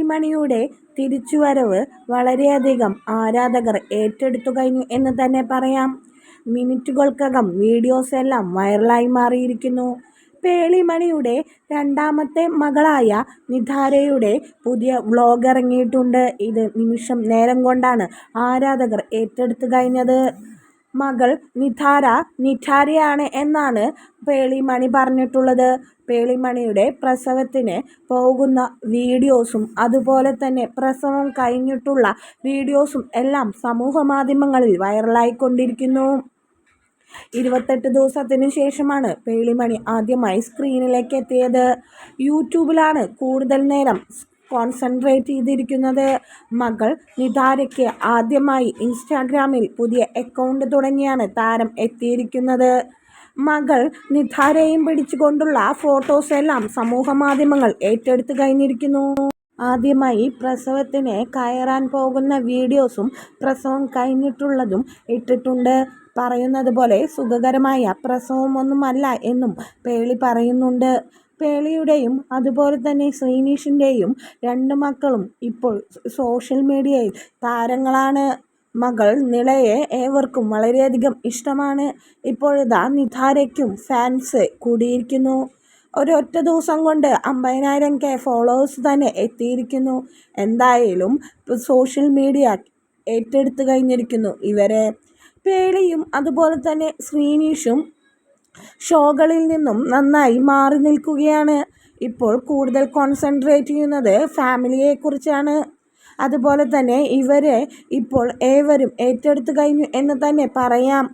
മണിയുടെ തിരിച്ചുവരവ് വളരെയധികം ആരാധകർ ഏറ്റെടുത്തു കഴിഞ്ഞു എന്ന് തന്നെ പറയാം. മിനിറ്റുകൾക്കകം വീഡിയോസ് എല്ലാം വൈറലായി മാറിയിരിക്കുന്നു. പേളിമണിയുടെ രണ്ടാമത്തെ മകളായ നിധാരയുടെ പുതിയ വ്ലോഗ് ഇറങ്ങിയിട്ടുണ്ട്. ഇത് നിമിഷം നേരം കൊണ്ടാണ് ആരാധകർ ഏറ്റെടുത്തു കഴിഞ്ഞത്. മകൾ നിധാര നിധാരയാണ് എന്നാണ് പേളിമണി പറഞ്ഞിട്ടുള്ളത്. പേളിമണിയുടെ പ്രസവത്തിന് പോകുന്ന വീഡിയോസും അതുപോലെ തന്നെ പ്രസവം കഴിഞ്ഞിട്ടുള്ള വീഡിയോസും എല്ലാം സമൂഹ മാധ്യമങ്ങളിൽ വൈറലായിക്കൊണ്ടിരിക്കുന്നു. ഇരുപത്തെട്ട് ദിവസത്തിന് ശേഷമാണ് പേളിമണി ആദ്യമായി സ്ക്രീനിലേക്ക് എത്തിയത്. യൂട്യൂബിലാണ് കൂടുതൽ നേരം കോൺസെൻട്രേറ്റ് ചെയ്തിരിക്കുന്നത് മകൾ നിതാരയ്ക്ക് ആദ്യമായി ഇൻസ്റ്റാഗ്രാമിൽ പുതിയ അക്കൗണ്ട് തുടങ്ങിയാണ് താരം എത്തിയിരിക്കുന്നത്. മകൾ നിധാരയും പിടിച്ചുകൊണ്ടുള്ള ഫോട്ടോസ് എല്ലാം സമൂഹ മാധ്യമങ്ങൾ ഏറ്റെടുത്തു കഴിഞ്ഞിരിക്കുന്നു. ആദ്യമായി പ്രസവത്തിന് കയറാൻ പോകുന്ന വീഡിയോസും പ്രസവം കഴിഞ്ഞിട്ടുള്ളതും ഇട്ടിട്ടുണ്ട്. പറയുന്നത് പോലെ സുഖകരമായ പ്രസവമൊന്നുമല്ല എന്നും പേളി പറയുന്നുണ്ട്. പേളിയുടെയും അതുപോലെ തന്നെ ശ്രീനീഷിന്റെയും രണ്ട് മക്കളും ഇപ്പോൾ സോഷ്യൽ മീഡിയയിൽ താരങ്ങളാണ്. മകൾ നിളയെ ഏവർക്കും വളരെയധികം ഇഷ്ടമാണ്. ഇപ്പോഴിതാ നിധാരയ്ക്കും ഫാൻസ് കൂടിയിരിക്കുന്നു. ഒരൊറ്റ ദിവസം കൊണ്ട് അമ്പതിനായിരം കെ ഫോളോവേഴ്സ് തന്നെ എത്തിയിരിക്കുന്നു. എന്തായാലും സോഷ്യൽ മീഡിയ ഏറ്റെടുത്തു കഴിഞ്ഞിരിക്കുന്നു ഇവരെ. പേളിയും അതുപോലെ തന്നെ ശ്രീനീഷും ഷോകളിൽ നിന്നും നന്നായി മാറി നിൽക്കുകയാണ്. ഇപ്പോൾ കൂടുതൽ കോൺസെൻട്രേറ്റ് ചെയ്യുന്നത് ഫാമിലിയെക്കുറിച്ചാണ്. അതുപോലെ തന്നെ ഇവരെ ഇപ്പോൾ ഏവരും ഏറ്റെടുത്തു കഴിഞ്ഞു എന്ന് തന്നെ പറയാം.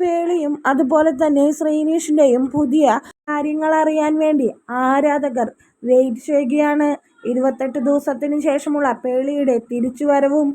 പേളിയും അതുപോലെ തന്നെ ശ്രീനീഷിന്റെയും പുതിയ കാര്യങ്ങൾ അറിയാൻ വേണ്ടി ആരാധകർ വെയിറ്റ് ചെയ്യുകയാണ്. ഇരുപത്തെട്ട് ദിവസത്തിന് ശേഷമുള്ള പേളിയുടെ തിരിച്ചുവരവും